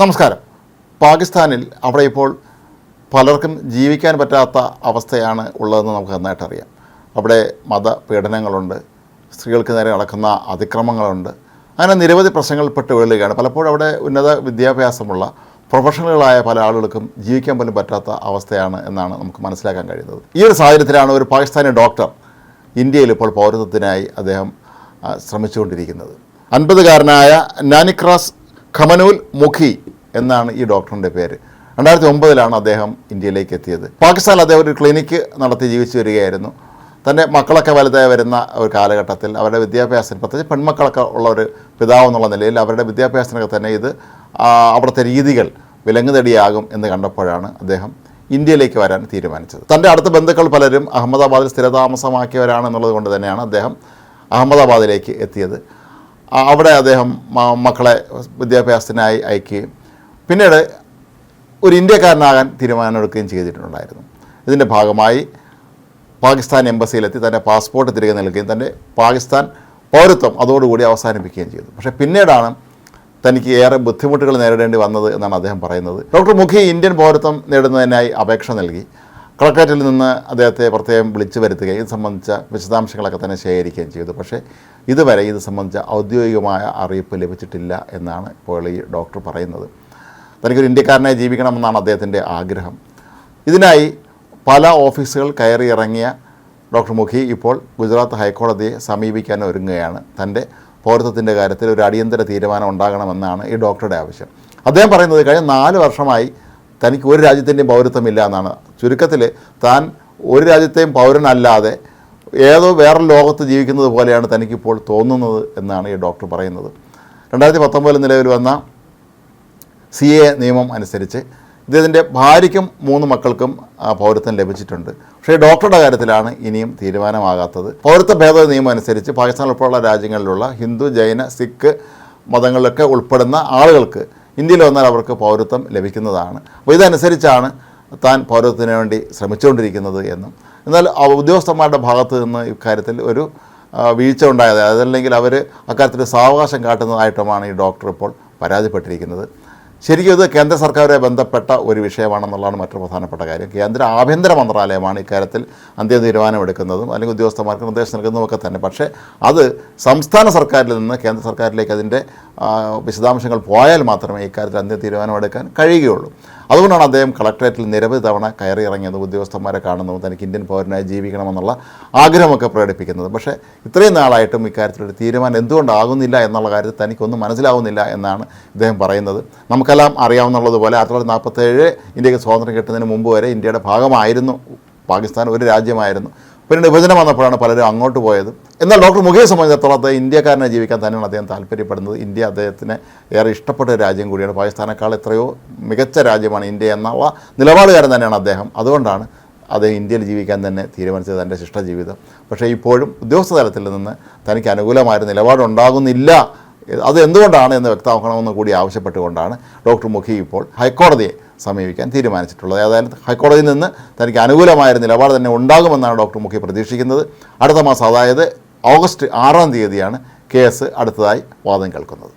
നമസ്കാരം. പാകിസ്ഥാനിൽ അവിടെ ഇപ്പോൾ പലർക്കും ജീവിക്കാൻ പറ്റാത്ത അവസ്ഥയാണ് ഉള്ളതെന്ന് നമുക്ക് നന്നായിട്ട് അറിയാം. അവിടെ മതപീഡനങ്ങളുണ്ട് സ്ത്രീകൾക്ക് നേരെ നടക്കുന്ന അതിക്രമങ്ങളുണ്ട്. അങ്ങനെ നിരവധി പ്രശ്നങ്ങളിൽപ്പെട്ട് വീഴുകയാണ് പലപ്പോഴും അവിടെ ഉന്നത വിദ്യാഭ്യാസമുള്ള പ്രൊഫഷണലുകളായ പല ആളുകൾക്കും ജീവിക്കാൻ പോലും പറ്റാത്ത അവസ്ഥയാണ് എന്നാണ് നമുക്ക് മനസ്സിലാക്കാൻ കഴിയുന്നത്. ഈ ഒരു സാഹചര്യത്തിലാണ് ഒരു പാകിസ്ഥാനി ഡോക്ടർ ഇന്ത്യയിൽ ഇപ്പോൾ പൗരത്വത്തിനായി അദ്ദേഹം ശ്രമിച്ചുകൊണ്ടിരിക്കുന്നത്. അൻപതുകാരനായ നാനിക്രാസ് ഖമനൂൽ മുഖി എന്നാണ് ഈ ഡോക്ടറിന്റെ പേര്. രണ്ടായിരത്തി ഒമ്പതിലാണ് അദ്ദേഹം ഇന്ത്യയിലേക്ക് എത്തിയത്. പാകിസ്ഥാനിൽ അദ്ദേഹം ഒരു ക്ലിനിക്ക് നടത്തി ജീവിച്ചു വരികയായിരുന്നു. തന്റെ മക്കളൊക്കെ വലുതായി വരുന്ന ഒരു കാലഘട്ടത്തിൽ അവരുടെ വിദ്യാഭ്യാസത്തിന് പ്രത്യേകിച്ച് പെൺമക്കളൊക്കെ ഉള്ള ഒരു പിതാവ് എന്നുള്ള നിലയിൽ അവരുടെ വിദ്യാഭ്യാസത്തിനൊക്കെ തന്നെ ഇത് അവിടുത്തെ രീതികൾ വിലങ്ങുതടിയാകും എന്ന് കണ്ടപ്പോഴാണ് അദ്ദേഹം ഇന്ത്യയിലേക്ക് വരാൻ തീരുമാനിച്ചത്. തന്റെ അടുത്ത ബന്ധുക്കൾ പലരും അഹമ്മദാബാദിൽ സ്ഥിരതാമസമാക്കിയവരാണ് എന്നുള്ളത് കൊണ്ട് തന്നെയാണ് അദ്ദേഹം അഹമ്മദാബാദിലേക്ക് എത്തിയത്. അവിടെ അദ്ദേഹം മക്കളെ വിദ്യാഭ്യാസത്തിനായി അയക്കുകയും പിന്നീട് ഒരു ഇന്ത്യക്കാരനാകാൻ തീരുമാനമെടുക്കുകയും ചെയ്തിട്ടുണ്ടായിരുന്നു. ഇതിന്റെ ഭാഗമായി പാകിസ്ഥാൻ എംബസിയിലെത്തി തന്റെ പാസ്പോർട്ട് തിരികെ നൽകുകയും തന്റെ പാകിസ്ഥാൻ പൗരത്വം അതോടുകൂടി അവസാനിപ്പിക്കുകയും ചെയ്തു. പക്ഷേ പിന്നീടാണ് തനിക്ക് ഏറെ ബുദ്ധിമുട്ടുകൾ നേരിടേണ്ടി വന്നത് എന്നാണ് അദ്ദേഹം പറയുന്നത്. ഡോക്ടർ മുഖി ഇന്ത്യൻ പൗരത്വം നേടുന്നതിനായി അപേക്ഷ നൽകി. കളക്ടറേറ്റിൽ നിന്ന് അദ്ദേഹത്തെ പ്രത്യേകം വിളിച്ചു വരുത്തുകയും ഇത് സംബന്ധിച്ച വിശദാംശങ്ങളൊക്കെ തന്നെ ശേഖരിക്കുകയും ചെയ്തു. പക്ഷേ ഇതുവരെ ഇത് സംബന്ധിച്ച ഔദ്യോഗികമായ അറിയിപ്പ് ലഭിച്ചിട്ടില്ല എന്നാണ് ഇപ്പോൾ ഈ ഡോക്ടർ പറയുന്നത്. തനിക്കൊരു ഇന്ത്യക്കാരനായി ജീവിക്കണമെന്നാണ് അദ്ദേഹത്തിന്റെ ആഗ്രഹം. ഇതിനായി പല ഓഫീസുകൾ കയറി ഇറങ്ങിയ ഡോക്ടർ മുഖി ഇപ്പോൾ ഗുജറാത്ത് ഹൈക്കോടതിയെ സമീപിക്കാൻ ഒരുങ്ങുകയാണ്. തന്റെ പൗരത്വത്തിന്റെ കാര്യത്തിൽ ഒരു അടിയന്തര തീരുമാനം ഉണ്ടാകണമെന്നാണ് ഈ ഡോക്ടറുടെ ആവശ്യം. അദ്ദേഹം പറയുന്നത് കഴിഞ്ഞ നാല് വർഷമായി തനിക്ക് ഒരു രാജ്യത്തിന്റെയും പൗരത്വമില്ല എന്നാണ്. ചുരുക്കത്തിൽ താൻ ഒരു രാജ്യത്തെയും പൗരനല്ലാതെ ഏതോ വേറെ ലോകത്ത് ജീവിക്കുന്നത് പോലെയാണ് തനിക്കിപ്പോൾ തോന്നുന്നത് എന്നാണ് ഈ ഡോക്ടർ പറയുന്നത്. രണ്ടായിരത്തി പത്തൊമ്പതിൽ നിലവിൽ വന്ന സി എ നിയമം അനുസരിച്ച് ഇദ്ദേഹത്തിന്റെ ഭാര്യയ്ക്കും മൂന്ന് മക്കൾക്കും പൗരത്വം ലഭിച്ചിട്ടുണ്ട്. പക്ഷേ ഡോക്ടറുടെ കാര്യത്തിലാണ് ഇനിയും തീരുമാനമാകാത്തത്. പൗരത്വ ഭേദഗതി നിയമം അനുസരിച്ച് പാകിസ്ഥാൻ ഉൾപ്പെടെയുള്ള രാജ്യങ്ങളിലുള്ള ഹിന്ദു ജൈന സിഖ് മതങ്ങളിലൊക്കെ ഉൾപ്പെടുന്ന ആളുകൾക്ക് ഇന്ത്യയിൽ വന്നാൽ അവർക്ക് പൗരത്വം ലഭിക്കുന്നതാണ്. അപ്പോൾ ഇതനുസരിച്ചാണ് താൻ പൗരത്വത്തിന് വേണ്ടി ശ്രമിച്ചുകൊണ്ടിരിക്കുന്നത് എന്നും. എന്നാൽ ഉദ്യോഗസ്ഥന്മാരുടെ ഭാഗത്ത് നിന്ന് ഇക്കാര്യത്തിൽ ഒരു വീഴ്ച ഉണ്ടായത് അതല്ലെങ്കിൽ അവർ അക്കാര്യത്തിൽ സാവകാശം കാട്ടുന്നതായിട്ടുമാണ് ഈ ഡോക്ടർ ഇപ്പോൾ പരാതിപ്പെട്ടിരിക്കുന്നത്. ശരിക്കും ഇത് കേന്ദ്ര സർക്കാരുമായി ബന്ധപ്പെട്ട ഒരു വിഷയമാണെന്നുള്ളതാണ് മറ്റൊരു പ്രധാനപ്പെട്ട കാര്യം. കേന്ദ്ര ആഭ്യന്തര മന്ത്രാലയമാണ് ഇക്കാര്യത്തിൽ അന്തിമ തീരുമാനമെടുക്കുന്നതും അല്ലെങ്കിൽ ഉദ്യോഗസ്ഥന്മാർക്ക് നിർദ്ദേശം നൽകുന്നതുമൊക്കെ തന്നെ. പക്ഷേ അത് സംസ്ഥാന സർക്കാരിൽ നിന്ന് കേന്ദ്ര സർക്കാരിലേക്ക് അതിന്റെ വിശദാംശങ്ങൾ പോയാൽ മാത്രമേ ഇക്കാര്യത്തിൽ അന്തിമ തീരുമാനമെടുക്കാൻ കഴിയുകയുള്ളൂ. അതുകൊണ്ടാണ് അദ്ദേഹം കളക്ടറേറ്റിൽ നിരവധി തവണ കയറി ഇറങ്ങിയത്. ഉദ്യോഗസ്ഥന്മാരെ കാണുന്നതും തനിക്ക് ഇന്ത്യൻ പൗരനായി ജീവിക്കണമെന്നുള്ള ആഗ്രഹമൊക്കെ പ്രകടിപ്പിക്കുന്നത്. പക്ഷേ ഇത്രയും നാളായിട്ടും ഇക്കാര്യത്തിലൊരു തീരുമാനം എന്തുകൊണ്ടാകുന്നില്ല എന്നുള്ള കാര്യത്തിൽ തനിക്കൊന്നും മനസ്സിലാവുന്നില്ല എന്നാണ് ഇദ്ദേഹം പറയുന്നത്. നമുക്കെല്ലാം അറിയാവുന്നതുപോലെ ആയിരത്തി തൊള്ളായിരത്തി നാൽപ്പത്തേഴ് ഇന്ത്യയ്ക്ക് സ്വാതന്ത്ര്യം കിട്ടുന്നതിന് മുമ്പ് വരെ ഇന്ത്യയുടെ ഭാഗമായിരുന്നു. പാകിസ്ഥാൻ ഒരു രാജ്യമായിരുന്നു. പിന്നീട് വിഭജനം വന്നപ്പോഴാണ് പലരും അങ്ങോട്ട് പോയത്. എന്നാൽ ഡോക്ടർ മുഖയെ അദ്ദേഹം ഇന്ത്യക്കാരനെ ജീവിക്കാൻ തന്നെയാണ് അദ്ദേഹം താല്പര്യപ്പെടുന്നത്. ഇന്ത്യ അദ്ദേഹത്തിന് ഏറെ ഇഷ്ടപ്പെട്ട രാജ്യം കൂടിയാണ്. പാകിസ്ഥാനേക്കാൾ എത്രയോ മികച്ച രാജ്യമാണ് ഇന്ത്യ എന്നുള്ള നിലപാടുകാരൻ തന്നെയാണ് അദ്ദേഹം. അതുകൊണ്ടാണ് അദ്ദേഹം ഇന്ത്യയിൽ ജീവിക്കാൻ തന്നെ തീരുമാനിച്ചത് തന്റെ ശിഷ്ടജീവിതം. പക്ഷേ ഇപ്പോഴും ഉദ്യോഗസ്ഥ തലത്തിൽ നിന്ന് തനിക്ക് അനുകൂലമായൊരു നിലപാടുണ്ടാകുന്നില്ല. അത് എന്തുകൊണ്ടാണ് എന്ന് വ്യക്തമാക്കണമെന്ന് കൂടി ആവശ്യപ്പെട്ടുകൊണ്ടാണ് ഡോക്ടർ മുഖി ഇപ്പോൾ ഹൈക്കോടതിയെ സമീപിക്കാൻ തീരുമാനിച്ചിട്ടുള്ളത്. ഏതായാലും ഹൈക്കോടതിയിൽ നിന്ന് തനിക്ക് അനുകൂലമായൊരു നിലപാട് തന്നെ ഉണ്ടാകുമെന്നാണ് ഡോക്ടർ മുഖി പ്രതീക്ഷിക്കുന്നത്. അടുത്ത മാസം അതായത് ഓഗസ്റ്റ് ആറാം തീയതിയാണ് കേസ് അടുത്തതായി വാദം കേൾക്കുന്നത്.